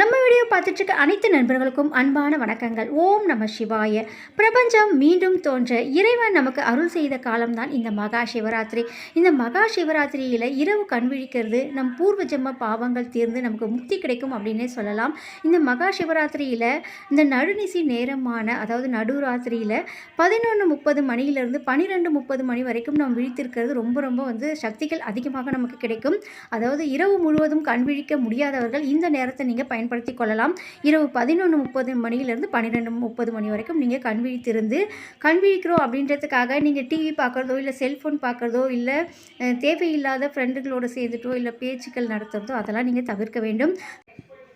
நம்ம வீடியோ பார்த்துட்டு இருக்க அனைத்து நண்பர்களுக்கும் அன்பான வணக்கங்கள். ஓம் நம சிவாய. பிரபஞ்சம் மீண்டும் தோன்ற இறைவன் நமக்கு அருள் செய்த காலம்தான் இந்த மகா சிவராத்திரி. இந்த மகா சிவராத்திரியில் இரவு கண் விழிக்கிறது நம் பூர்வ ஜென்ம பாவங்கள் தீர்ந்து நமக்கு முக்தி கிடைக்கும் அப்படின்னே சொல்லலாம். இந்த மகா சிவராத்திரியில் இந்த நடுநிசி நேரமான அதாவது நடுராத்திரியில் பதினொன்று முப்பது மணியிலிருந்து பன்னிரெண்டு முப்பது மணி வரைக்கும் நாம் விழித்திருக்கிறது. ரொம்ப ரொம்ப வந்து சக்திகள் அதிகமாக நமக்கு கிடைக்கும். அதாவது இரவு முழுவதும் கண் விழிக்க முடியாதவர்கள் இந்த நேரத்தை நீங்கள் பயன்படுத்தி கொள்ளலாம் இரவு பதினொன்று முப்பது மணியிலிருந்து பன்னிரெண்டு முப்பது மணி வரைக்கும் நீங்கள் கண் விழித்திருந்து கண் விழிக்கிறோம் அப்படின்றதுக்காக நீங்கள் டிவி பார்க்குறதோ இல்லை செல்ஃபோன் பார்க்குறதோ இல்லை தேவையில்லாத ஃப்ரெண்டுகளோடு சேர்ந்துட்டோ இல்லை பேச்சுக்கள் நடத்துகிறதோ அதெல்லாம் நீங்கள் தவிர்க்க வேண்டும்.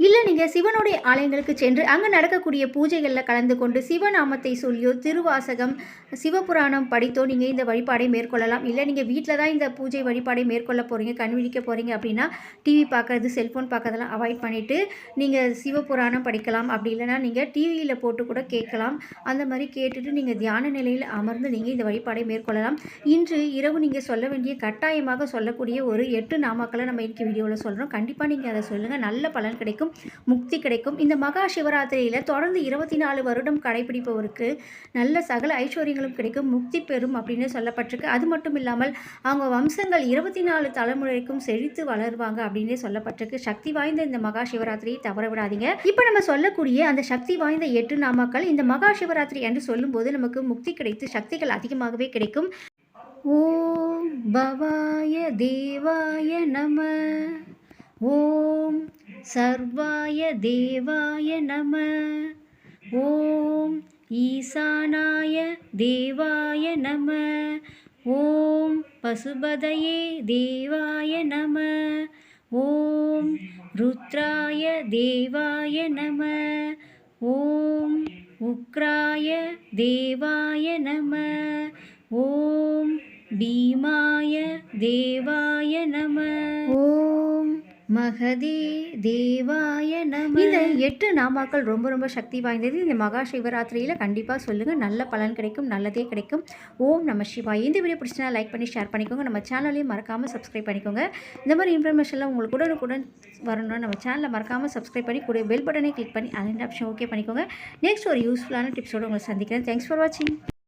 இல்லை நீங்கள் சிவனுடைய ஆலயங்களுக்கு சென்று அங்கே நடக்கக்கூடிய பூஜைகளில் கலந்து கொண்டு சிவநாமத்தை சொல்லியோ திருவாசகம் சிவபுராணம் படித்தோ நீங்கள் இந்த வழிபாடை மேற்கொள்ளலாம். இல்லை நீங்கள் வீட்டில் தான் இந்த பூஜை வழிபாடை மேற்கொள்ள போகிறீங்க கண்விழிக்க போகிறீங்க அப்படின்னா டிவி பார்க்குறது செல்ஃபோன் பார்க்கறதெல்லாம் அவாய்ட் பண்ணிவிட்டு நீங்கள் சிவபுராணம் படிக்கலாம். அப்படி இல்லைன்னா நீங்கள் டிவியில் போட்டு கூட கேட்கலாம். அந்த மாதிரி கேட்டுட்டு நீங்கள் தியான நிலையில் அமர்ந்து நீங்கள் இந்த வழிபாடை மேற்கொள்ளலாம். இன்று இரவு நீங்கள் சொல்ல வேண்டிய கட்டாயமாக சொல்லக்கூடிய ஒரு எட்டு நாமாக்களை நம்ம இன்றைக்கி வீடியோவில் சொல்கிறோம் கண்டிப்பாக நீங்கள் அதை சொல்லுங்கள் நல்ல பலன் கிடைக்கும். முக்தி கிடைக்கும். இந்த மகா சிவராத்திரியில் தொடர்ந்து இருபத்தி நாலு வருடம் கடைபிடிப்பவருக்கு நல்ல சகல ஐஸ்வர்யங்களும் கிடைக்கும். முக்தி பெறும் அப்படின்னு சொல்லப்பட்டிருக்கு. அது மட்டும் இல்லாமல் அவங்க வம்சங்கள் இருபத்தி நாலு தலைமுறைக்கும் செழித்து வளருவாங்க அப்படின்னே சொல்லப்பட்டிருக்கு. சக்தி வாய்ந்த இந்த மகா சிவராத்திரியை தவற விடாதீங்க. இப்போ நம்ம சொல்லக்கூடிய அந்த சக்தி வாய்ந்த எட்டு நாமாக்கள் இந்த மகா சிவராத்திரி என்று சொல்லும்போது நமக்கு முக்தி கிடைத்து சக்திகள் அதிகமாகவே கிடைக்கும். ஓம் பவாய தேவாய நம ஓம் சர்வாய தேவாய நம. ஓம் ஈசானாய தேவாய நம. ஓம் பசுபதையே தேவாய நம. ஓம் ருத்ராய தேவாய நம. ஓம் உக்ராய தேவாய நம. ஓம் பீமாய தேவாய நம. மகதே தேவாய நம. இந்த எட்டு நாமாக்கள் ரொம்ப ரொம்ப சக்தி வாய்ந்தது. இந்த மகா சிவராத்திரியில் கண்டிப்பாக சொல்லுங்கள் நல்ல பலன் கிடைக்கும் நல்லதே கிடைக்கும். ஓம் நம சிவாய். இந்த வீடியோ பிடிச்சினா லைக் பண்ணி ஷேர் பண்ணிக்கோங்க. நம்ம சேனலையும் மறக்காமல் சப்ஸ்கிரைப் பண்ணிக்கோங்க. இந்த மாதிரி இன்ஃபர்மேஷன்லாம் உங்களுக்கு உடனுக்குடன் வரணும்னா நம்ம சேனலை மறக்காமல் சப்ஸ்கிரைப் பண்ணி கூட பெல் பட்டனை கிளிக் பண்ணி அந்த ஆப்ஷன் ஓகே பண்ணிக்கோங்க. நெக்ஸ்ட் ஒரு யூஸ்ஃபுல்லான டிப்ஸோடு உங்களை சந்திக்கிறேன். தேங்க்ஸ் ஃபார் வாட்சிங்